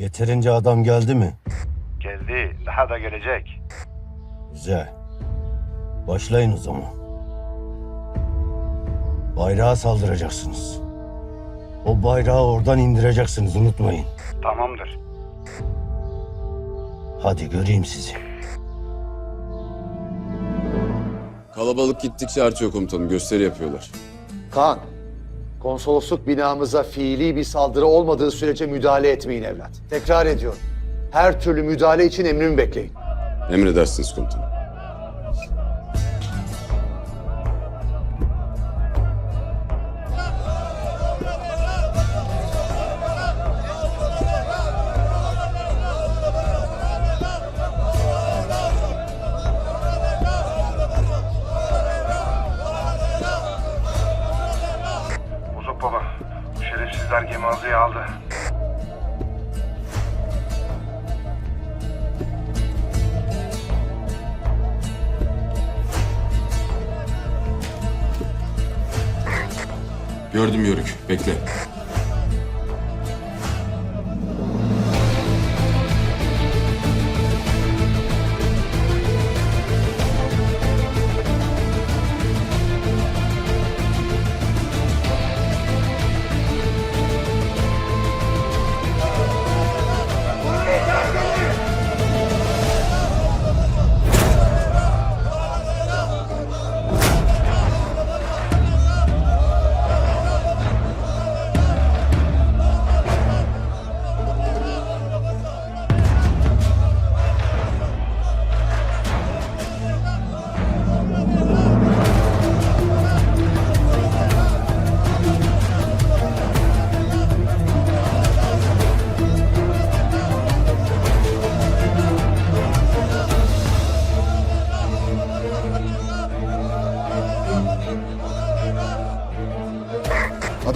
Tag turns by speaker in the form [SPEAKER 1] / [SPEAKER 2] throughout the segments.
[SPEAKER 1] Yeterince adam geldi mi?
[SPEAKER 2] Geldi. Daha da gelecek.
[SPEAKER 1] Güzel. Başlayın o zaman. Bayrağa saldıracaksınız. O bayrağı oradan indireceksiniz unutmayın.
[SPEAKER 2] Tamamdır.
[SPEAKER 1] Hadi göreyim sizi.
[SPEAKER 3] Kalabalık gittikçe artıyor komutanım. Gösteri yapıyorlar.
[SPEAKER 4] Kaan, konsolosluk binamıza fiili bir saldırı olmadığı sürece müdahale etmeyin evlat. Tekrar ediyorum. Her türlü müdahale için emrimi bekleyin.
[SPEAKER 3] Emredersiniz komutanım.
[SPEAKER 2] Şerefsizler gemi ağzıya aldı.
[SPEAKER 3] Gördüm Yörük. Bekle.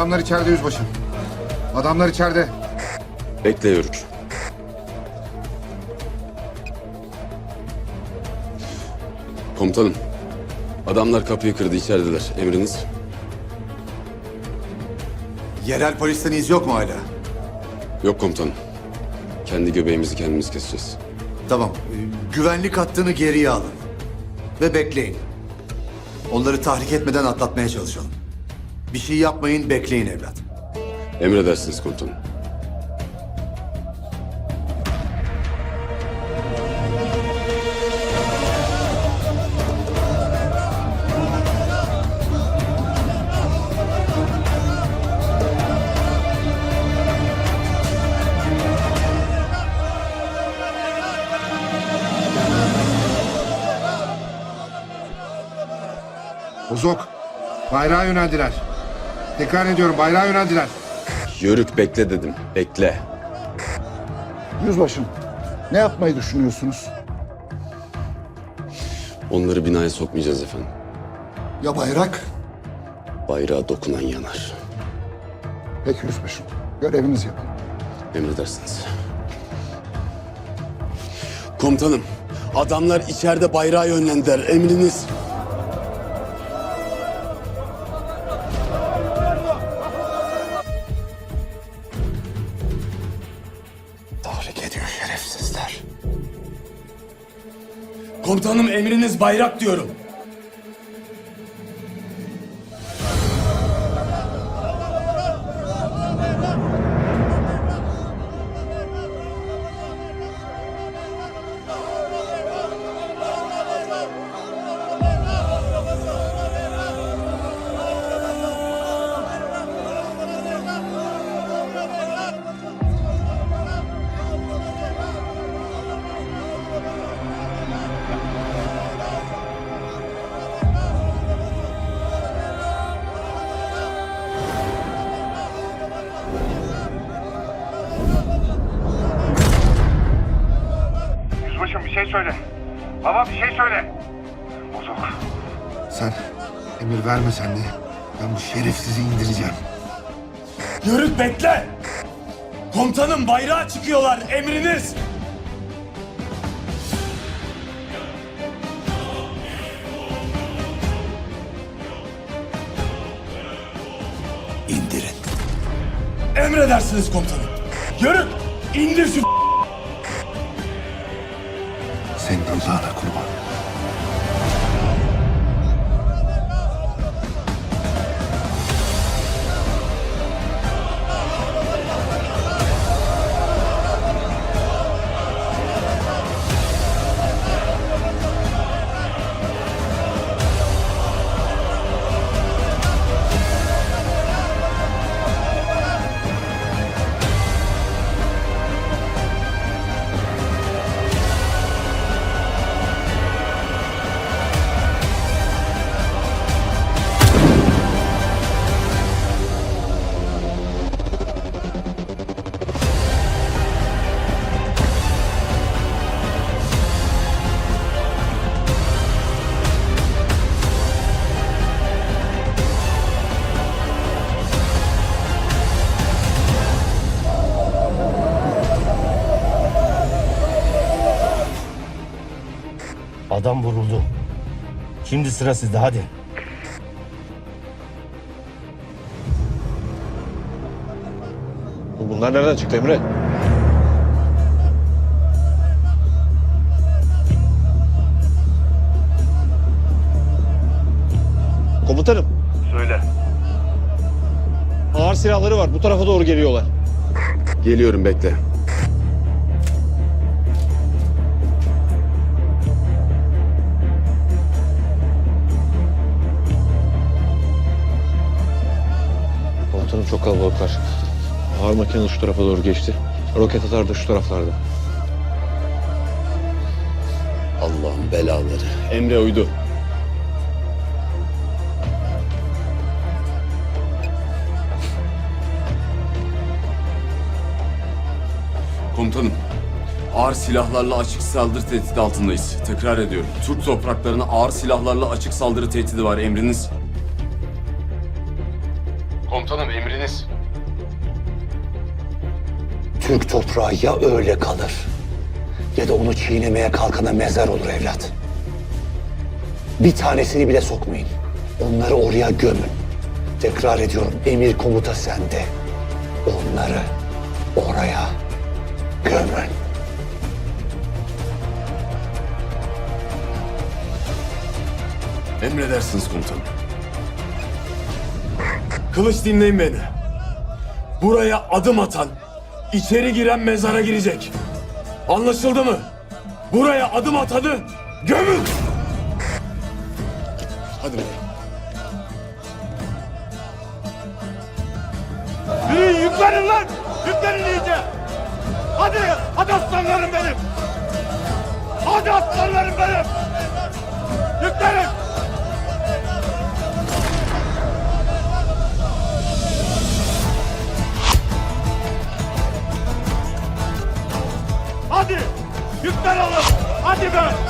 [SPEAKER 5] Adamlar içeride yüzbaşı. Adamlar içeride.
[SPEAKER 3] Bekle Yörük. Komutanım. Adamlar kapıyı kırdı. içerideler. Emriniz?
[SPEAKER 6] Yerel polisten iz yok mu hala?
[SPEAKER 3] Yok komutanım. Kendi göbeğimizi kendimiz keseceğiz.
[SPEAKER 6] Tamam. e, Güvenlik hattını geriye alın. Ve bekleyin. Onları tahrik etmeden atlatmaya çalışalım. Bir şey yapmayın, bekleyin evlat.
[SPEAKER 3] Emredersiniz komutanım.
[SPEAKER 5] Bozok. Bayrağa yöneldiler. Tekrar ediyorum bayrağa yöneldiler.
[SPEAKER 3] Yörük bekle dedim. Bekle.
[SPEAKER 5] Yüzbaşım. Ne yapmayı düşünüyorsunuz?
[SPEAKER 3] Onları binaya sokmayacağız efendim.
[SPEAKER 5] Ya bayrak?
[SPEAKER 3] Bayrağa dokunan yanar.
[SPEAKER 5] Peki yüzbaşım. Görevinizi yapın.
[SPEAKER 3] Emredersiniz. Komutanım, adamlar içeride bayrağı yönlendiler. Emriniz.
[SPEAKER 6] Tahrik ediyor şerefsizler.
[SPEAKER 3] Komutanım emriniz bayrak diyorum.
[SPEAKER 2] Söyle. Baba bir şey söyle. Bozok.
[SPEAKER 5] Sen emir vermesen de ben bu şerefsizi indireceğim.
[SPEAKER 3] Yörük bekle. Komutanım bayrağa çıkıyorlar. Emriniz.
[SPEAKER 6] İndirin.
[SPEAKER 3] Emredersiniz komutanım. Yörük.
[SPEAKER 7] İndir şu
[SPEAKER 5] Senin Allah'ına kurban.
[SPEAKER 1] Adam vuruldu. Şimdi sıra sizde hadi.
[SPEAKER 7] Bunlar nereden çıktı Emre? Komutanım.
[SPEAKER 2] Söyle.
[SPEAKER 7] Ağır silahları var. Bu tarafa doğru geliyorlar.
[SPEAKER 3] Geliyorum bekle.
[SPEAKER 7] Komutanım çok kalabalıklar. Ağır makine şu tarafa doğru geçti. Roket atar da şu taraflarda.
[SPEAKER 3] Allah'ın belaları. Emre uydu. Komutanım, ağır silahlarla açık saldırı tehdidi altındayız. Tekrar ediyorum. Türk topraklarına ağır silahlarla açık saldırı tehdidi var. Emriniz. Komutanım emriniz.
[SPEAKER 4] Türk toprağı ya öyle kalır ya da onu çiğnemeye kalkana mezar olur evlat. Bir tanesini bile sokmayın. Onları oraya gömün. Tekrar ediyorum emir komuta sende. Onları oraya gömün.
[SPEAKER 3] Emredersiniz komutanım.
[SPEAKER 7] Kılıç dinleyin beni. Buraya adım atan, içeri giren mezara girecek. Anlaşıldı mı? Buraya adım atanı gömün!
[SPEAKER 3] Hadi bakalım.
[SPEAKER 2] Yürüyün yüklenin lan! Yüklenin iyice! Hadi! Hadi aslanlarım benim! Hadi aslanlarım benim! Yüklenin! Hadi be!